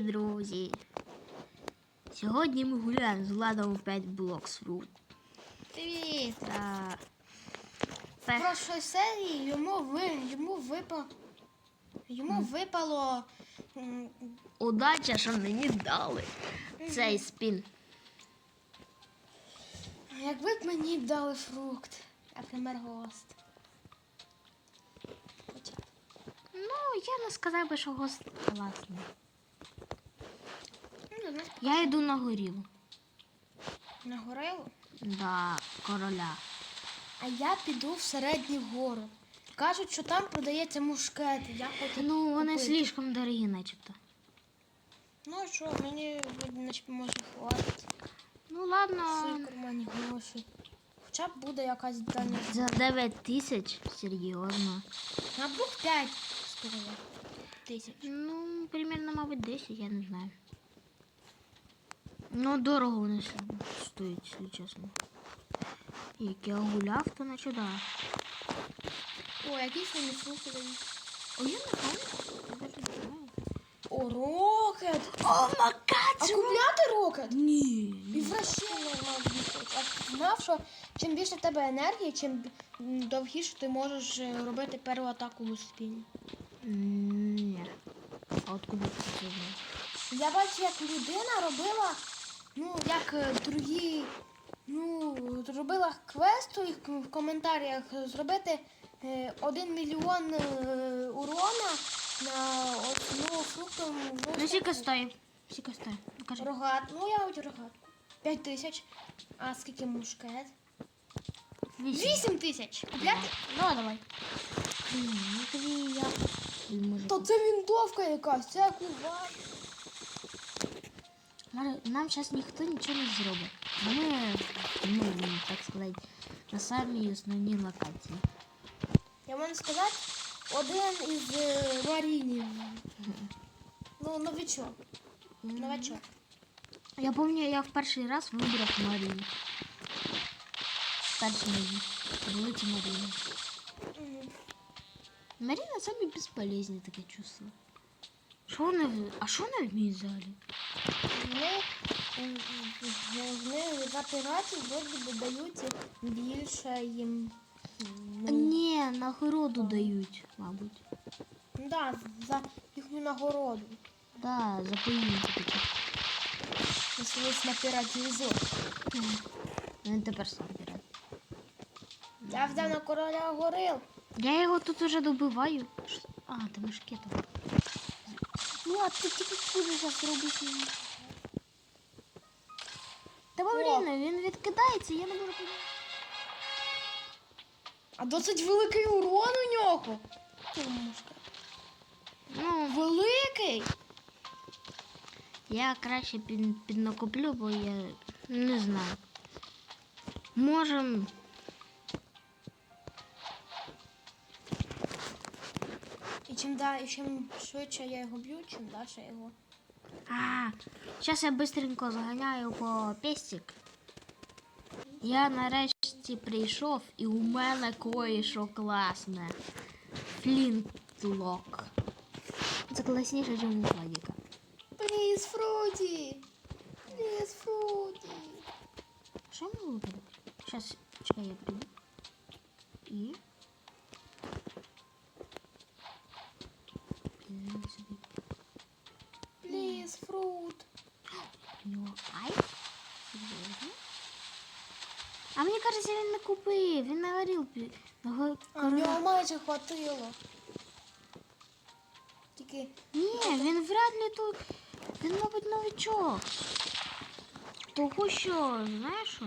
друзі! Сьогодні ми гуляємо з Владом 5 Blocks. Привіт! Та... В прошлій серії йому ви йому випало йому випало Удача, що мені дали цей спін. якби б мені дали фрукт. Хоча б. Ну, я не сказав би, що гост класний. Я йду на горілу. на горилу. До короля. А я піду в середню гору. Кажуть, що там продається мушкет. Я хочу. Ну, вони купити. слишком дорогі, начебто. Ну а що, мені наче може хватить. Ну Всі ладно. в кармані гроші. Хоча б буде якась дання. За 9 тисяч, серйозно. Мабуть, 5 стоїть. Тисяч. Ну, примерно, мабуть, 10, я не знаю. Ну, дорого вони стоять, якщо чесно. Як я гуляв, то наче да. О, мені фрукти дають. О, я не не знаю. О, рокет! О, А макаці! купляти рокет? Ні. І вращення мабуть. А знав, що чим більше в тебе енергії, чим довгіше ти можеш е, робити першу атаку у спині. Ні. А откуда ти це знаєш? Я бачу, як людина робила, ну, як е, другі, ну, робила квесту і в коментарях зробити е, один мільйон е, урона на одну фруктову Ну, скільки стоїть? Скільки стоїть? Ну, кажи. рогат. Ну, я хочу рогатку. П'ять тисяч. А скільки мушкет? Вісім. Тисяч. Купляти? Ну, давай. Ну, я... То це вінтовка якась, це кува. Може, Нам зараз ніхто нічого не зробить. Бо Ми, ну, так сказати, на самій основній локації. Я можу сказати, один із е, марінів. Ну, новичок. Новачок. Я пам'ятаю, я в перший раз вибрав Марію. Перший мої. Великі Маріни. Мгм. Маріна самі безполезні таке чувство. Що вони, в- а що вони вміють взагалі? Вони, м, вони за піратів вроді дають більше їм. Ну, Ні, нагороду дають, мабуть. ну да, за їхню нагороду. Да, за поїздку такі. Веселись на піратізу. Він тепер сам бере. Я взяв на короля горил. Я його тут уже добиваю. А, ти мушкетом. Ну, а ти тільки куди зараз робити? Та Маріна, він відкидається, я не можу подивитися. А досить великий урон у нього. Ну, Великий. я краще під, піднакоплю, бо я не знаю. Можем. І чим далі, чим швидше я його б'ю, чим далі я його. А, зараз я быстренько заганяю по пестик. Я нарешті прийшов і у мене кое-що класне. Флінтлок. Це класніше, ніж у Владіка. Пліз Фруті! Пліз Фруті! Що ми вибрали? Зараз, чекай, я прийду. І. Пліз Фрут! У нього? А мені кажеться, він не купив. Він не говорив. А нього майже хватило. Тільки Ні, він вряд ли тут. Він, мабуть, новичок. Того що, знаєш що?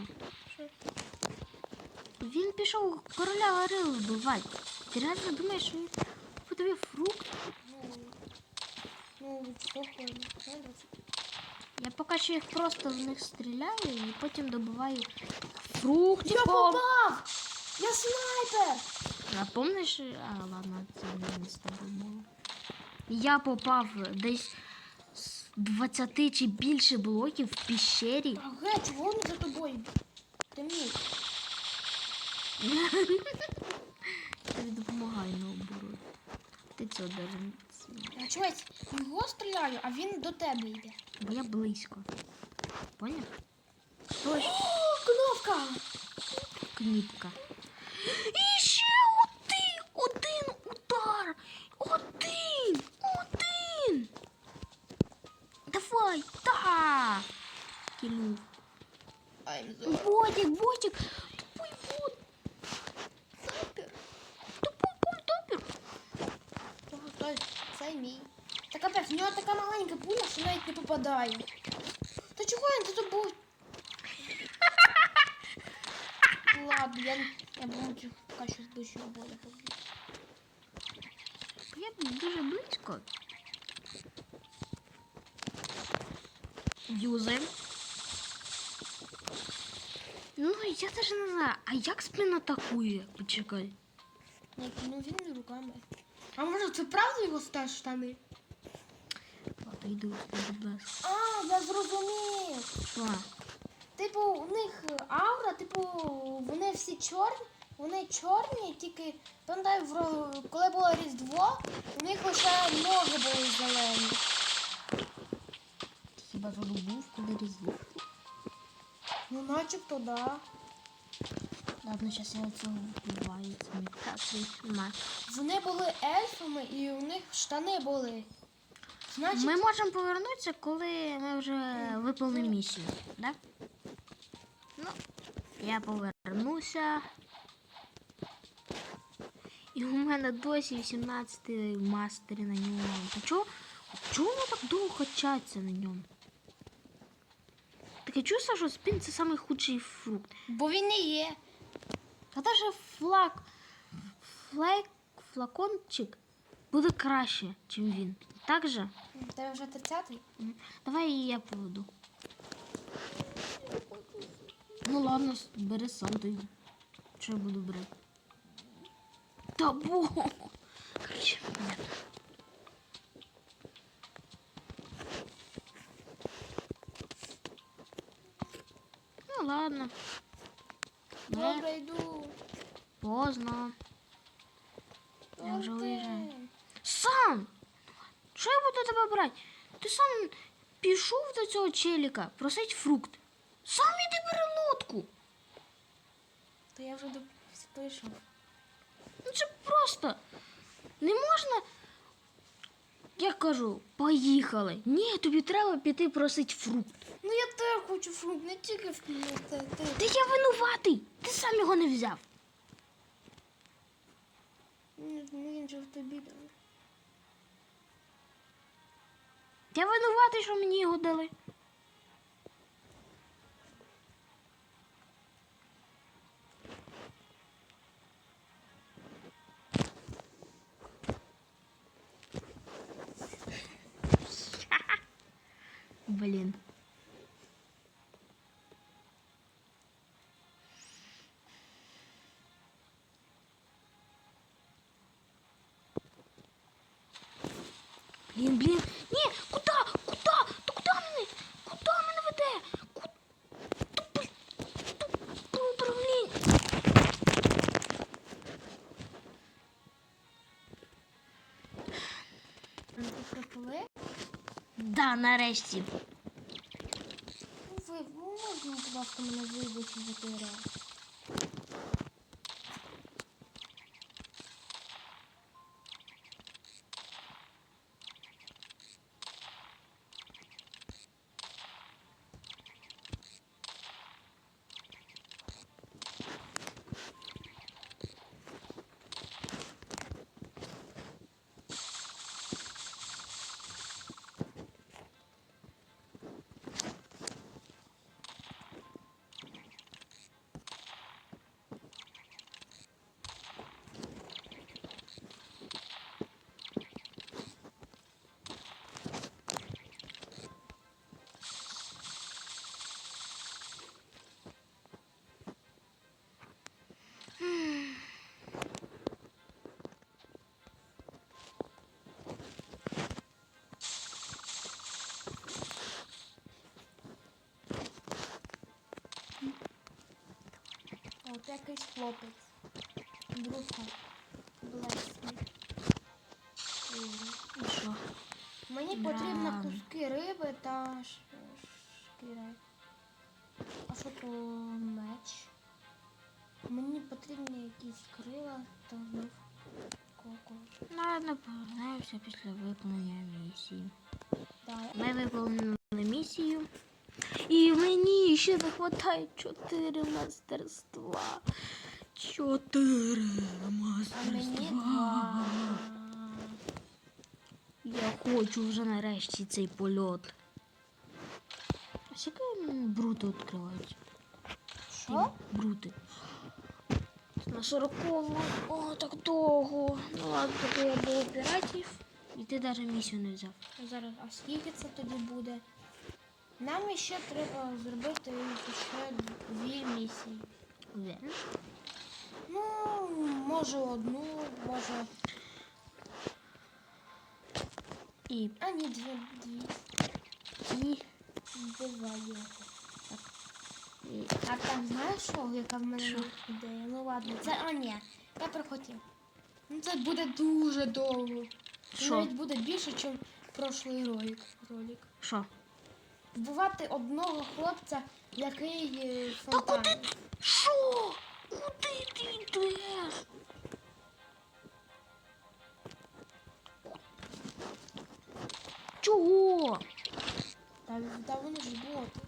Він пішов короля горили вбивати. Ти реально думаєш, він тобі фрукт? Ну, ну, слухай, ну, Я поки що їх просто в них стріляю і потім добиваю Я попав! Я снайпер! А помниш, а ладно, це не з тобою було. Я попав десь з 20 чи більше блоків в піщері. А геть, вон за тобою. Темніть. Тобі допомагаю наоборот. Ти цього даже Я чуваць, його стріляю, а він до тебе йде. Бо я близько. Поняв? Хтось О, кнопка! кніпка. І ще один! Один удар! Один! Один! Давай! Та! Кілю. I'm the Ботик, ботик! Тупой бот! супер. Тупой бот, топер! Того той, це мій. Та капець, в нього така маленька пуля, що навіть не попадає. Та чого він тут був? Ладно, я, буду поки що збільшую боля поб'ю. Я дуже близько. Юзаємо. Ну, я теж не знаю, а як спин атакує? Почекай. Ні, ну він не руками. А може це правда його стаж штани? Ладно, йду, будь ласка. А, я зрозумів. Що? Типу, у них аура, типу, вони всі чорні, вони чорні, тільки пам'ятаю, в- коли було Різдво, у них лише ноги були зелені. Хіба тут був коли різдво? Ну, начебто, да. Ладно, зараз я цього вбиваю. Це не так. Вони були ельфами і у них штани були. Значить, Ми можемо повернутися, коли ми вже виповнимо місію, так? Ну, я повернуся. І у мене досі 18 мастері на ньому. Та чого? Чого воно так довго качається на ньому? Таке чувство, що спін це самий худший фрукт. бо він не є. А даже флаг, флаг, флакончик буде краще, ніж він. Так же? Тебе вже 30-й? Давай і я поведу. Ну ладно, бери сам тоді. Що я буду брати? Та бо. Короче, понятно. Ну ладно. Не, Добре, йду. поздно. Я вже Добре. виїжджаю. Сам! Що я буду тебе брати? Ти сам пішов до цього челіка просить фрукт. Сам іди бери лодку. То я вже до прийшов. Ну це просто. Не можна. Я кажу, поїхали. Ні, тобі треба піти просить фрукт. Ну я теж хочу фрукт, не тільки в ти. Та я винуватий. Ти сам його не взяв. Ну, він же в тобі дав. Я винуватий, що мені його дали. Блін. Блін, блін. Ні, куди? Куди? Та куди мене? Куди мене веде? Ку... Тупи... Тупе управління. Ну, ти припли? Да, нарешті. Ласка, мене вибачити за той раз. От якийсь хлопець. Друга. Блесні. І що? Мені потрібно Да. куски риби та ш- шкіри. А що то меч? Мені потрібні якісь крила та знов коко. Ладно, повернемося після виконання місії. Да. Ми виконали місію. І мені ще не вистачає чотири мастерства. Чотири мастерства. Я хочу вже нарешті цей польот. А скільки брути відкриваються? Що? Брути. На 40 О, так довго. Ну ладно, тоді я був піратів. І ти навіть місію не взяв. Зараз, а скільки це тоді буде? Нам ще треба зробити ще дві місії. Уверен? Ну, може одну, може. І, А ні, дві. Дві. і, Буває. А там знаєш що, яка в мене Що? ідея? Ну ладно, це а ні, я прихотів. Ну це буде дуже довго. Що? навіть буде більше, ніж прошлий ролик. ролик. що? Вбивати одного хлопця, який е, Та фонтан. куди ти? Що? Куди ти йдеш? Чого? Та, та вони ж боти.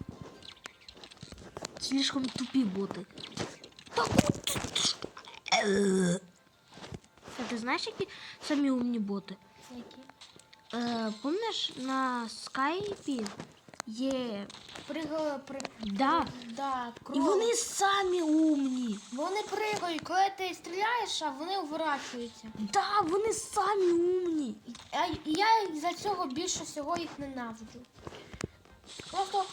Слишком тупі боти. Ти? ж? Е. Ти знаєш, які самі умні боти? Які? Е, помниш, на скайпі є. Пригали, при... Да. Да, І кров. вони самі умні. Вони пригають, коли ти стріляєш, а вони уворачуються. Да, вони самі умні. А я за цього більше всього їх ненавиджу. Просто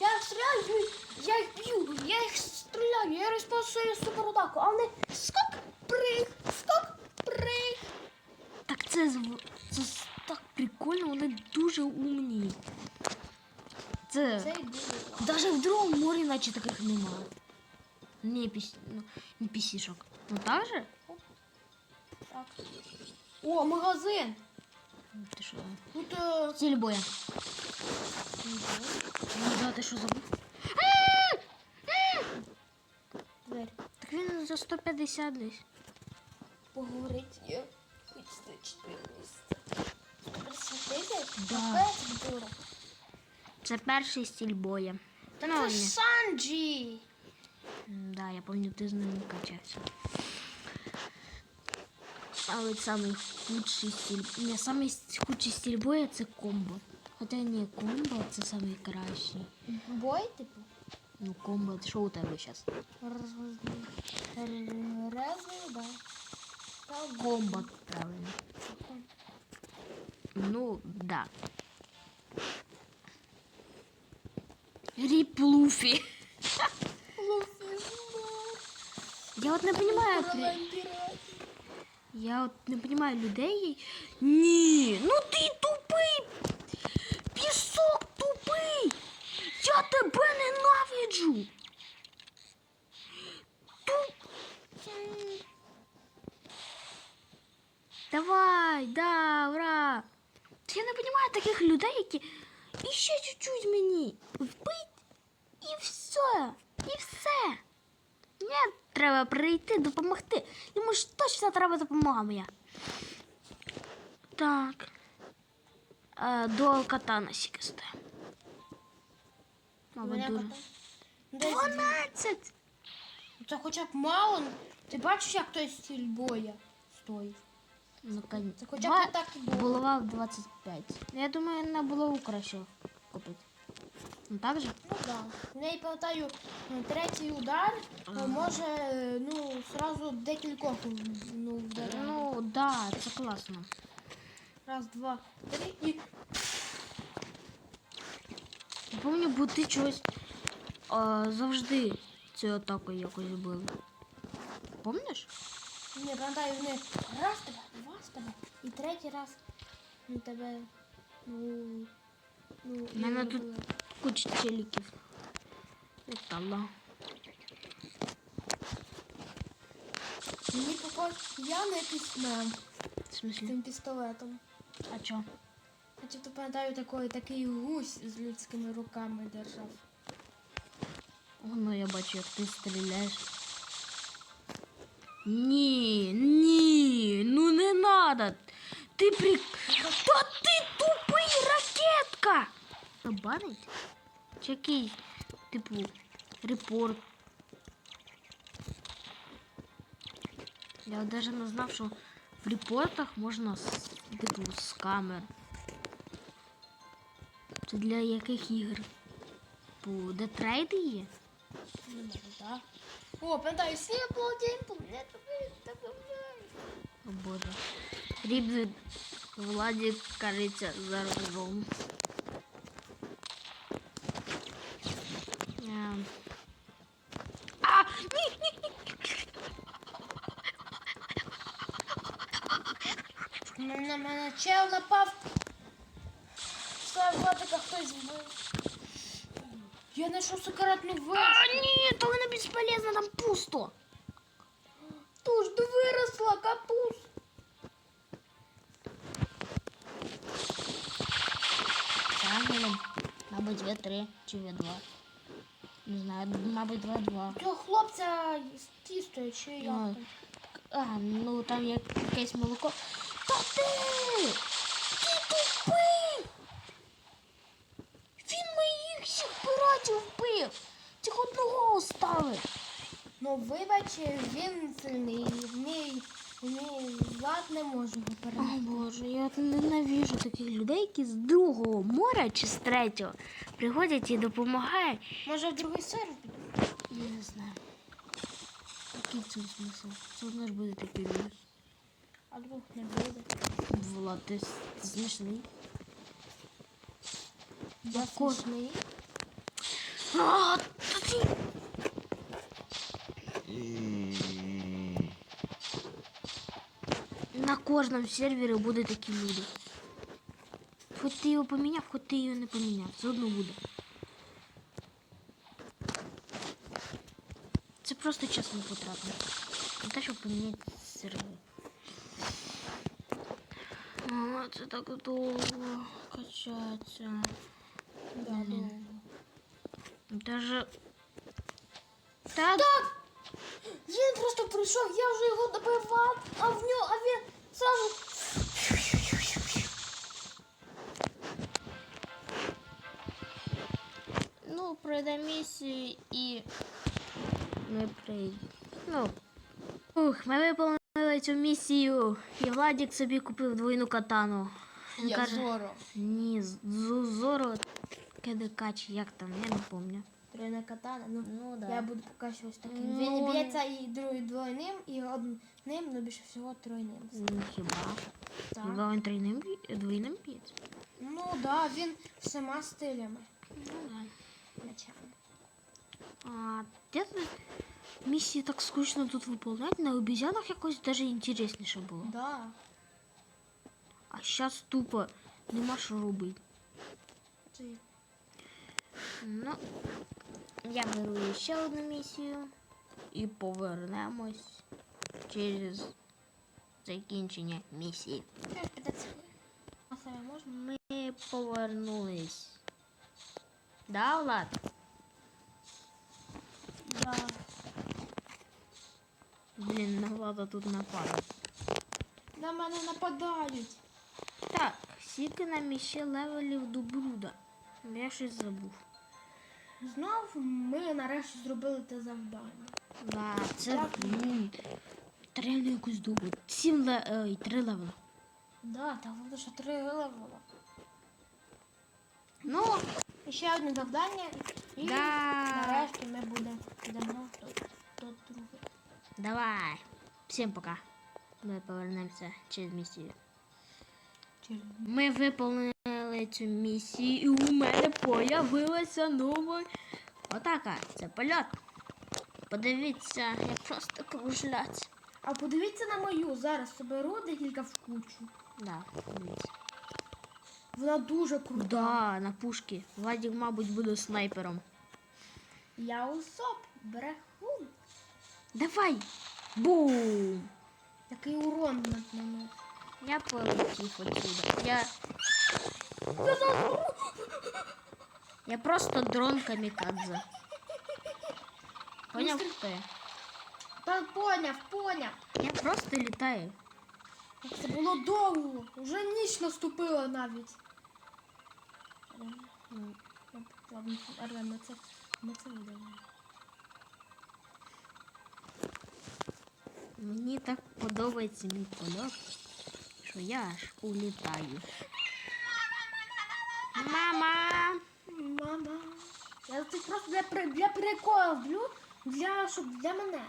я стріляю, я їх б'ю, я їх стріляю, я розпасую суператаку, а вони скок, приг, скок, приг. Так це, це так прикольно, вони дуже умні. Це, Це навіть в другому морі наче таких нема. Не, піс, ну, не пісішок. Ну так же? Так. О, магазин. Ти що? Тут е, боя. Ну, да, ти що забув? За 150 десь. Поговорить є. Хоч місяці. 150 Да. Капець дура. Це перший стіль боя. Та Ну, це ні. Санджі. Да, я пам'ятаю, ти з ним качався. Але самий худший стіль. Не, самий худший стіль боя це комбо. Хоча ні, комбо це самий кращий. Бой, типу? Ну, комбо, що у тебе зараз? Резний, да. Та Комбо, правильно. Ну, да. Ріп Луфі. Я от не понимаю, при- я от не понимаю людей. Ні, ну ти Ненавиджу. Туп. Давай, да, ура. Я не понимаю таких людей, які і ще чуть-чуть мені вбить і все. І все. Мені треба прийти, допомогти. Йому ж точно треба допомога моя. Так. Е, Дуал катана сікасте. Мабуть, 12! Це хоча б мало. Ти бачиш, як той стіль боя стоїть? Ну, кон- Це хоча б не так і було. Булава в 25. Ну, Я думаю, на булаву краще купити. Ну так же? Ну так. Да. Я пам'ятаю, е, третій удар е, може е, ну, сразу декількох ну, вдаряє. Ну, да, це класно. Раз, два, три і. Я пам'ятаю, бо ти чогось а, завжди цю атаку якось били. Помниш? Ні, пам'ятаю, вони раз тебе, два з тебе. І третій раз ну, тебе. Ну. Ну, і Мене тут-. Куча челіків. Отала. Мені похож, я на якийсь мем В з смысле? цим пістолетом. А чо? Начебто пам'ятаю такий, такий гусь з людськими руками держав. Ну, я бачу, як ти стріляєш. Ні, ні, ну не надо. Ти при... Та ти тупий ракетка! Банить? Чи типу, репорт. Я навіть не знав, що в репортах можна типу, з камер. Це для яких ігр? Типу, де трейди є? Не можу, так? О, пам'ятаю, сімпло, дімпло, не тобі, тебе. О боже. Рібзи Владі кариться за рожом. Я... А! Ні, ні, ні. Ну, на мене чел напав. Все, Владика хтось вбив. Я знайшов секретну вишку. А, ні, то вона безполезна, там пусто. Туж, да виросла капуст. Ангелом, мабуть, В3 чи В2. Не знаю, мабуть, В2. Цього хлопця з тістою чи як Ну, там. А, ну там є якесь молоко. Та ти! Ти Одного оставив. Ну, вибач, він сильний, мій, мій влад не може його О боже, я ненавижу таких людей, які з другого моря чи з третього приходять і допомагають. Може в другий сервер? Я не знаю. Який це смисл? Це одно ж буде такий люди. а двох не буде. Влад, ти смішний. Я смішний. На кожному сервері буде такі люди. Хоч ти його поміняв, хоч ти його не поміняв. Все одно буде. Це просто час не потратно. Не те, щоб поміняти сервер. О, це так довго качається. Да, довго. Даже... Та... Так! Він просто прийшов, я вже його добивав, а в нього, а він сразу. Ну, пройде місію і ми прийдемо. Ну. Ух, ми виповнили цю місію. І Владік собі купив двойну катану. Він Я каже, зоро. ні, з- з- Зоро КДК чи як там, я не пам'ятаю. Тройна катана, ну. Ну, Я буду поки що ось таким. Ну, Він б'ється і другий двойним, і одним, ну більше всього тройним. Ну, Хіба? Так. Хіба він тройним б'є- двойним б'ється? Ну да, він всіма стилями. Ну, да. Мечами. А, де тут місії так скучно тут виповняти, на обізянах якось даже інтересніше було. Да. А зараз тупо нема що робити. Це Ну, я беру ще одну місію і повернемось через закінчення місії. Ми повернулись. Да, Влад? Да. Блін, на Влада тут напали. На мене нападають. Так, скільки нам іще левелів до блюда? Я щось забув. Знов ми нарешті зробили те завдання. Да, це Так. блін. Треба якусь довго. Сім ле... Ой, три левела. Да, було ще три левела. Ну, ще одне завдання. І Да. нарешті ми будемо йдемо до, до другого. давай. Всім пока. Ми повернемося через місію. Ми виповнили цю місію, і у мене появилася нова атака. Це польот. Подивіться, як просто кружлять. А подивіться на мою, зараз соберу декілька в кучу. Да, дивіться. Вона дуже крута. Да, на пушки. Владик, мабуть, буде снайпером. Я усоп, брехун. Давай! Бум! Який урон наносить. Я полетів отсюда. Я Я просто дрон камікадзе. Поняв ти? Та поняв, поняв. Я просто літаю. Як Це було довго. Вже ніч наступила навіть. Ладно, Артем, ми це, ми це видаємо. Мені так подобається мій польот, що я аж улітаю. Мама! Мама. Я це просто для, при- для приколу роблю, для, щоб для мене.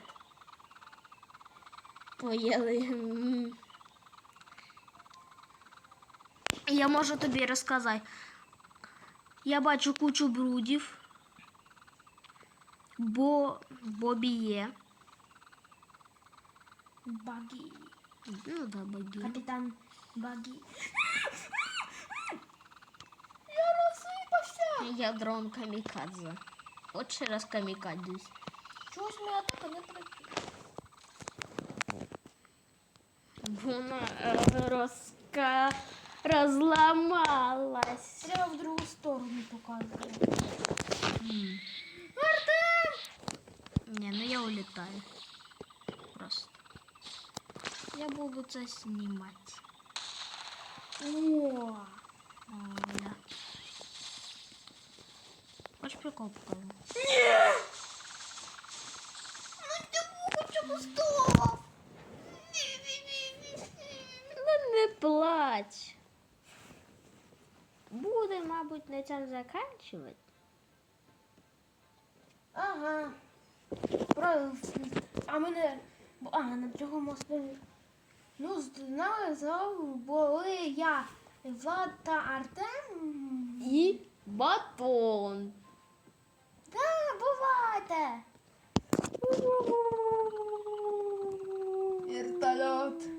Поїли. М. Я можу тобі розказати. Я бачу кучу брудів. Бо Бобі є. Багі. Ну да, боги. Капітан Багі. Я дрон камікадзе. От ще раз камікадзюсь. Чогось моя атака не працює. Вона е, розка... розламалась. Треба в другу сторону показувати. М. Артем! Ні, ну я улітаю. Просто. Я буду це знімати. О, Прикол покажу? ну чому чому стов? Ну не плач. Буде, мабуть, на цьому заканчувати. Ага. Про... А мене. А, на другому острові. Ну, знали, знову були я, Влад та Артем. І батон. otwarte. Wiertalot.